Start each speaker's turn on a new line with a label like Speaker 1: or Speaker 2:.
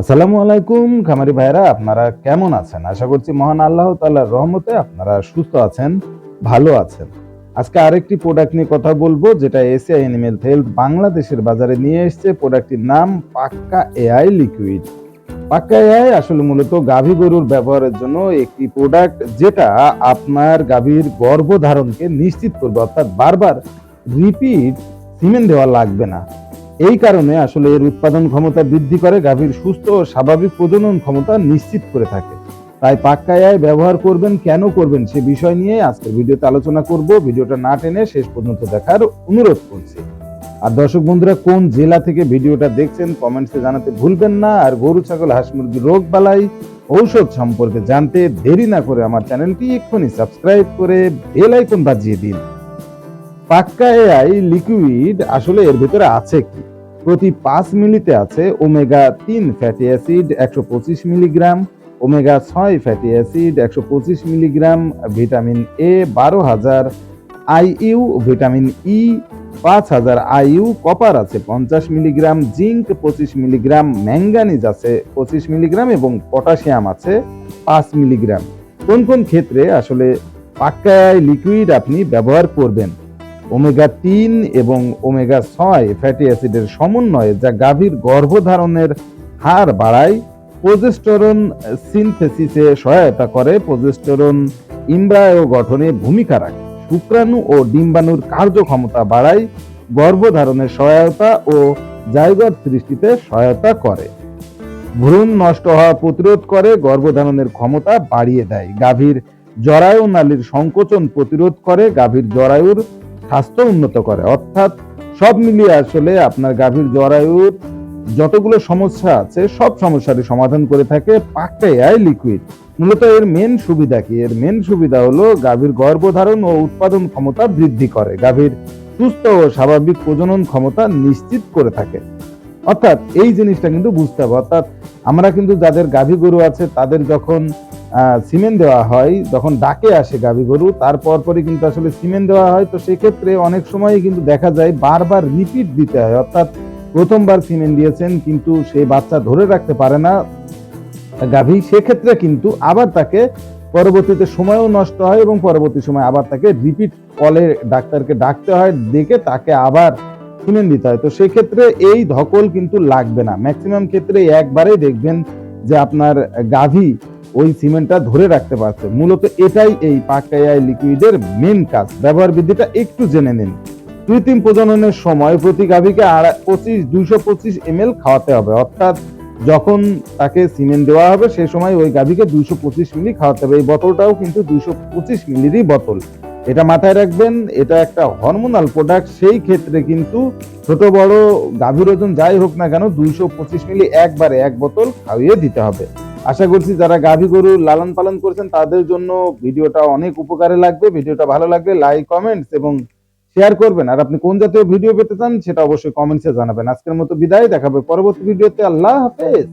Speaker 1: আসসালামু আলাইকুম, খামারি ভাইরা আপনারা কেমন আছেন? আশা করছি মহান আল্লাহ তাআলার রহমতে আপনারা সুস্থ আছেন, ভালো আছেন। আজকে আরেকটি প্রোডাক্ট নিয়ে কথা বলব, যেটা এসিআই এনিমেল হেলথ বাংলাদেশের বাজারে নিয়ে এসেছে। প্রোডাক্টটির নাম পাক্কা এআই লিকুইড পাক্কা এআই আসলে মূলত গাভী গরুর ব্যবহারের জন্য একটি প্রোডাক্ট যেটা আপনার গাভীর গর্ভধারণকে নিশ্চিত করবে, অর্থাৎ বারবার রিপিট সিমেন্ট দেওয়া লাগবে না। এই কারণে আসলে এর উৎপাদন ক্ষমতা বৃদ্ধি করে গাভীর সুস্থ ও স্বাভাবিক প্রজনন ক্ষমতা নিশ্চিত করে থাকে। তাই পাক্কায় ব্যবহার করবেন, কেন করবেন সে বিষয় নিয়ে আজকের ভিডিওতে আলোচনা করব। ভিডিওটা না টেনে শেষ পর্যন্ত দেখার অনুরোধ করছি। আর দর্শক বন্ধুরা, কোন জেলা থেকে ভিডিওটা দেখছেন কমেন্টসে জানাতে ভুলবেন না। আর গরু, ছাগল, হাঁস, মুরগি রোগ বালাই ঔষধ সম্পর্কে জানতে দেরি না করে আমার চ্যানেলটি এক্ষুনি সাবস্ক্রাইব করে বেল আইকন বাজিয়ে দিন। পাক্কা এআই লিকুইড আসলে এর ভিতরে আছে কি? প্রতি পাঁচ মিলিতে আছে ওমেগা তিন ফ্যাটি অ্যাসিড একশো পঁচিশ মিলিগ্রাম, ওমেগা ছয় ফ্যাটি অ্যাসিড একশো পঁচিশ মিলিগ্রাম, ভিটামিন এ বারো হাজার, আইইউ ভিটামিন ই পাঁচ হাজার, আইইউ কপার আছে পঞ্চাশ মিলিগ্রাম, জিঙ্ক পঁচিশ মিলিগ্রাম, ম্যাঙ্গানিজ আছে পঁচিশ মিলিগ্রাম এবং পটাশিয়াম আছে পাঁচ মিলিগ্রাম। কোন কোন ক্ষেত্রে আসলে পাক্কা লিকুইড আপনি ব্যবহার করবেন? ওমেগা তিন এবং ওমেগা ছয় ফ্যাটি অ্যাসিডের সমন্বয়ে যা গাভীর গর্ভধারণের হার বাড়ায়, প্রজেস্টেরন সিনথেসিসে সহায়তা করে, প্রজেস্টেরন ইমব্রায়ো গঠনে ভূমিকা রাখে। শুক্রাণু ও ডিম্বাণুর কার্যক্ষমতা বাড়ায়, গর্ভধারণের সহায়তা ও জায়গর সৃষ্টিতে সহায়তা করে। ভ্রূণ নষ্ট হওয়া প্রতিরোধ করে, গর্ভধারণের ক্ষমতা বাড়িয়ে দেয়। গাভীর জরায়ু নালীর সংকোচন প্রতিরোধ করে, গাভীর জরায়ুর স্বাস্থ্য উন্নত করে। অর্থাৎ সব মিলিয়ে আসলে আপনার গাভীর জরায়ুর যতগুলো সমস্যা আছে, সব সমস্যারই সমাধান করে থাকে এআই লিকুইড মূলত এর মেন সুবিধা কি? এর মেন সুবিধা হলো গাভীর গর্ভধারণ ও উৎপাদন ক্ষমতা বৃদ্ধি করে। গাভীর সুস্থ ও স্বাভাবিক প্রজনন ক্ষমতা নিশ্চিত করে থাকে। অর্থাৎ এই জিনিসটা কিন্তু বুঝতে হবে। অর্থাৎ আমরা কিন্তু যাদের গাভী গরু আছে, তাদের যখন সিমেন্ট দেওয়া হয়, যখন ডাকে আসে গাভী গরু, তারপর পরে কিন্তু আসলে সিমেন্ট দেওয়া হয়। তো সেক্ষেত্রে অনেক সময় কিন্তু দেখা যায় বারবার রিপিট দিতে হয়। অর্থাৎ প্রথমবার সিমেন্ট দিয়েছেন, কিন্তু সেই বাচ্চা ধরে রাখতে পারে না গাভী। সেক্ষেত্রে কিন্তু আবার তাকে পরবর্তীতে সময়ও নষ্ট হয় এবং পরবর্তী সময় আবার তাকে রিপিট কলে ডাক্তারকে ডাকতে হয়, ডেকে তাকে আবার সিমেন্ট দিতে হয়। তো সেক্ষেত্রে এই ধকল কিন্তু লাগবে না। ম্যাক্সিমাম ক্ষেত্রে একবারেই দেখবেন যে আপনার গাভী ওই সিমেন্টটা ধরে রাখতে পারছে। মূলত এটাই এই পাকাই লিকুইডের মেন কাজ। ব্যবহার বৃদ্ধিটা একটু জেনে নিন। কৃত্রিম প্রজননের সময় প্রতি গাভীকে পঁচিশ, দুইশো পঁচিশ এম খাওয়াতে হবে। অর্থাৎ যখন তাকে সিমেন্ট দেওয়া হবে সেই সময় ওই গাভীকে দুইশো পঁচিশ মিলি খাওয়াতে হবে। এই বোতলটাও কিন্তু দুইশো পঁচিশ মিলিরই বোতল। এটা মাথায় রাখবেন, এটা একটা হরমোনাল প্রোডাক্ট সেই ক্ষেত্রে কিন্তু ছোট, বড় গাভীর ওজন যাই হোক না কেন, দুইশো পঁচিশ মিলি একবারে এক বোতল খাইয়ে দিতে হবে। আশা করছি যারা গাভী গরু লালন পালন করছেন, তাদের জন্য ভিডিওটা অনেক উপকারে লাগবে। ভিডিওটা ভালো লাগবে লাইক, কমেন্টস এবং শেয়ার করবেন। আর আপনি কোন জাতীয় ভিডিও পেতে চান, সেটা অবশ্যই কমেন্টসে জানাবেন। আজকের মতো বিদায়, দেখাবে পরবর্তী ভিডিওতে। আল্লাহ হাফেজ।